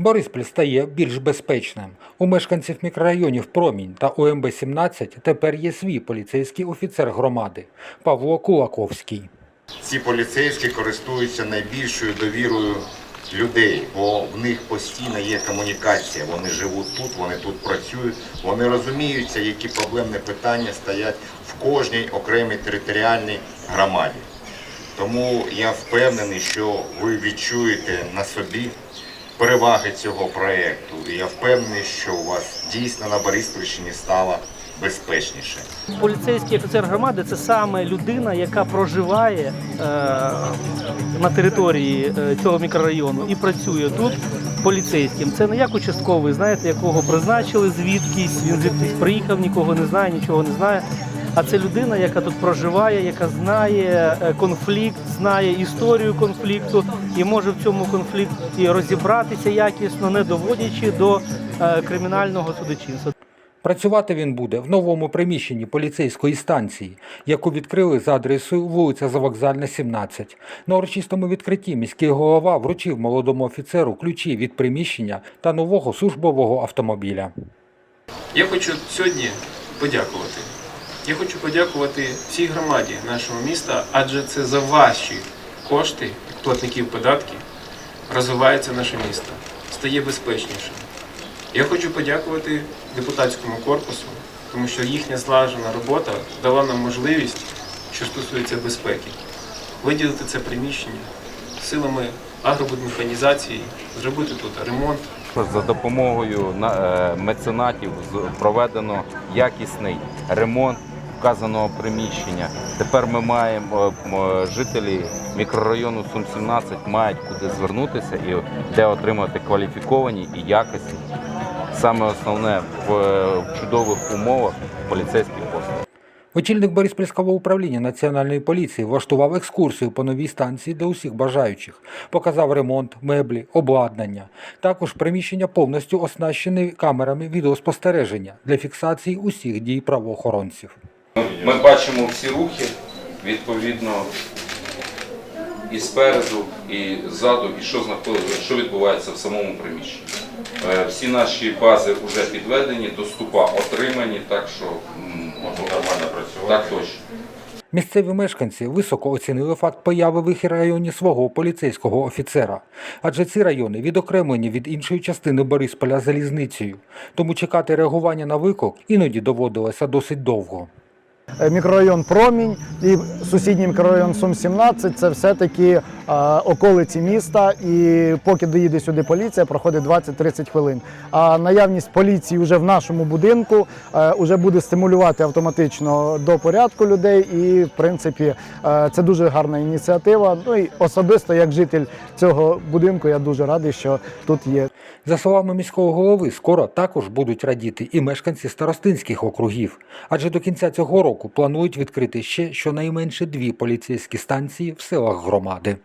Бориспіль стає більш безпечним. У мешканців мікрорайонів Промінь та УМБ-17 тепер є свій поліцейський офіцер громади Павло Кулаковський. Ці поліцейські користуються найбільшою довірою людей, бо в них постійно є комунікація. Вони живуть тут, вони тут працюють, вони розуміються, які проблемні питання стоять в кожній окремій територіальній громаді. Тому я впевнений, що ви відчуєте на собі переваги цього проєкту. І я впевнений, що у вас дійсно на Бориспільщині стало безпечніше. Поліцейський офіцер громади це саме людина, яка проживає е, на території е, цього мікрорайону і працює тут поліцейським. Це не як участковий, знаєте, якого призначили звідкись, він звідкись приїхав, нікого не знає, нічого не знає. А це людина, яка тут проживає, яка знає е, конфлікт, знає історію конфлікту і може в цьому конфлікті розібратися якісно, не доводячи до е, кримінального судочинства. Працювати він буде в новому приміщенні поліцейської станції, яку відкрили за адресою вулиця Завокзальна, 17. На урочистому відкритті міський голова вручив молодому офіцеру ключі від приміщення та нового службового автомобіля. Я хочу сьогодні подякувати. Я хочу подякувати всій громаді нашого міста, адже це за ваші кошти, платників податків, розвивається наше місто, стає безпечнішим. Я хочу подякувати депутатському корпусу, тому що їхня злажена робота дала нам можливість, що стосується безпеки, виділити це приміщення силами агробудмеханізації, зробити тут ремонт, За допомогою е, меценатів проведено якісний ремонт вказаного приміщення. Тепер ми маємо е, жителі мікрорайону Сум 17 мають куди звернутися і де отримати кваліфіковані і якісні, саме основне в е, чудових умовах поліцейські послуги. Очільник Бориспільського управління Національної поліції влаштував екскурсію по новій станції для усіх бажаючих, показав ремонт, меблі, обладнання. Також приміщення повністю оснащені камерами відеоспостереження для фіксації усіх дій правоохоронців. Ми бачимо всі рухи, відповідно, і спереду, і ззаду, і що що відбувається в самому приміщенні. Е, Всі наші бази вже підведені, доступа отримані, так що м, нормально працювати. Так точно. Місцеві мешканці високо оцінили факт появи в їх районі свого поліцейського офіцера, адже ці райони відокремлені від іншої частини Борисполя залізницею, тому чекати реагування на виклик іноді доводилося досить довго. Е, мікрорайон Промінь і сусідній мікрорайон Сум 17 це все-таки е, околиці міста. І поки доїде сюди поліція, проходить 20-30 хвилин. А наявність поліції вже в нашому будинку е, вже буде стимулювати автоматично до порядку людей. І в принципі е, це дуже гарна ініціатива. Ну і особисто як житель цього будинку, я дуже радий, що тут є За словами міського голови, скоро також будуть радіти і мешканці старостинських округів, адже до кінця цього року планують відкрити ще щонайменше дві поліцейські станції в селах громади.